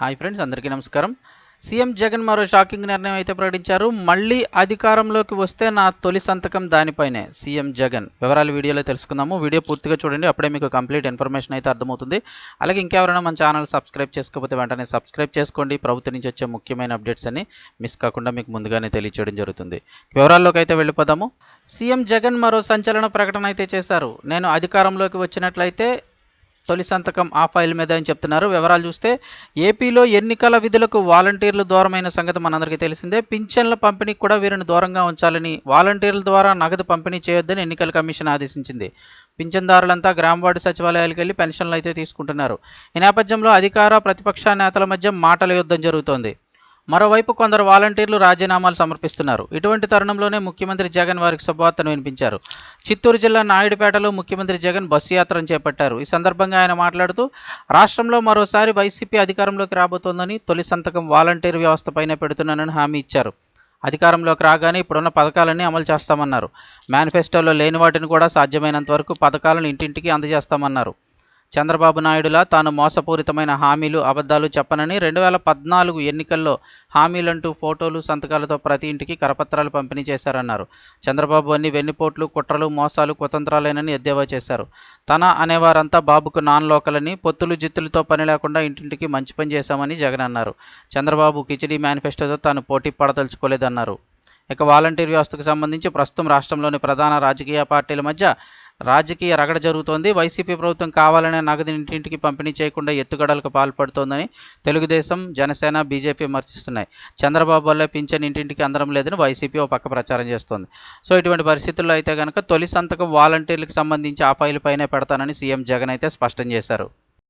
Hi friends అందరికీ నమస్కారం. CM Jagan మరో షాకింగ్ నిర్ణయం అయితే ప్రకటించారు. మళ్ళీ అధికారంలోకి వస్తే నా తొలి సంతకం దానిపైనే. C M Jagan. వివరాలు వీడియోలో తెలుసుకుందాము. వీడియో పూర్తిగా చూడండి. అప్పుడే మీకు కంప్లీట్ ఇన్ఫర్మేషన్ అయితే అర్థమవుతుంది. అలాగే ఇంకెవరైనా మన ఛానల్ సబ్స్క్రైబ్ చేసుకోకపోతే వెంటనే సబ్స్క్రైబ్ చేసుకోండి. ప్రభుత్వం నుంచి వచ్చే ముఖ్యమైన అప్డేట్స్ అన్ని మిస్ కాకుండా మీకు ముందుగానే తెలియచేయడం జరుగుతుంది. వివరాల్లోకి అయితే వెళ్ళిపోదాము. సీఎం జగన్ మరో సంచలన ప్రకటన అయితే చేశారు. నేను అధికారంలోకి వచ్చినట్లయితే తొలి సంతకం ఆ ఫైల్ మీద అని చెప్తున్నారు. వివరాలు చూస్తే ఏపీలో ఎన్నికల విధులకు వాలంటీర్లు దూరమైన సంగతి మనందరికీ తెలిసిందే. పింఛన్ల పంపిణీకి కూడా వీరిని దూరంగా ఉంచాలని వాలంటీర్ల ద్వారా నగదు పంపిణీ చేయొద్దని ఎన్నికల కమిషన్ ఆదేశించింది. పింఛన్దారులంతా గ్రామవార్డు సచివాలయాలకు వెళ్ళి పెన్షన్లు అయితే తీసుకుంటున్నారు. ఈ నేపథ్యంలో అధికార ప్రతిపక్ష నేతల మధ్య మాటల యుద్ధం జరుగుతోంది. మరోవైపు కొందరు వాలంటీర్లు రాజీనామాలు సమర్పిస్తున్నారు. ఇటువంటి తరుణంలోనే ముఖ్యమంత్రి జగన్ వారికి శుభవార్తను వినిపించారు. చిత్తూరు జిల్లా నాయుడుపేటలో ముఖ్యమంత్రి జగన్ బస్సు యాత్రను చేపట్టారు. ఈ సందర్భంగా ఆయన మాట్లాడుతూ రాష్ట్రంలో మరోసారి వైసీపీ అధికారంలోకి రాబోతోందని తొలి సంతకం వాలంటీర్ వ్యవస్థపైనే పెడుతున్నానని హామీ ఇచ్చారు. అధికారంలోకి రాగానే ఇప్పుడున్న పథకాలన్నీ అమలు చేస్తామన్నారు. మేనిఫెస్టోలో లేని వాటిని కూడా సాధ్యమైనంత వరకు పథకాలను ఇంటింటికి అందజేస్తామన్నారు. చంద్రబాబు నాయుడులా తాను మోసపూరితమైన హామీలు అబద్ధాలు చెప్పనని రెండు వేల పద్నాలుగు ఎన్నికల్లో హామీలంటూ ఫోటోలు సంతకాలతో ప్రతి ఇంటికి కరపత్రాలు పంపిణీ చేశారన్నారు. చంద్రబాబు అన్ని వెన్నుపోట్లు కుట్రలు మోసాలు కుతంత్రాలేనని ఎద్దేవా చేశారు. తన అనేవారంతా బాబుకు నాన్ లోకలని పొత్తులు జిత్తులతో పని లేకుండా ఇంటింటికి మంచి పని చేశామని జగన్ అన్నారు. చంద్రబాబు కిచిడి మేనిఫెస్టోతో తాను పోటీ పడదలుచుకోలేదన్నారు. ఇక వాలంటీర్ వ్యవస్థకు సంబంధించి ప్రస్తుతం రాష్ట్రంలోని ప్రధాన రాజకీయ పార్టీల మధ్య రాజకీయ రగడ జరుగుతోంది. వైసీపీ ప్రభుత్వం కావాలనే నగదు ఇంటింటికి పంపిణీ చేయకుండా ఎత్తుగడలకు పాల్పడుతోందని తెలుగుదేశం జనసేన బీజేపీ విమర్శిస్తున్నాయి. చంద్రబాబు వల్ల పింఛన్ ఇంటింటికి అందడం లేదని వైసీపీ ఓ పక్క ప్రచారం చేస్తోంది. సో ఇటువంటి పరిస్థితుల్లో అయితే కనుక తొలి సంతకం వాలంటీర్లకు సంబంధించి ఆ ఫైల్ పైనే పెడతానని సీఎం జగన్ అయితే స్పష్టం చేశారు.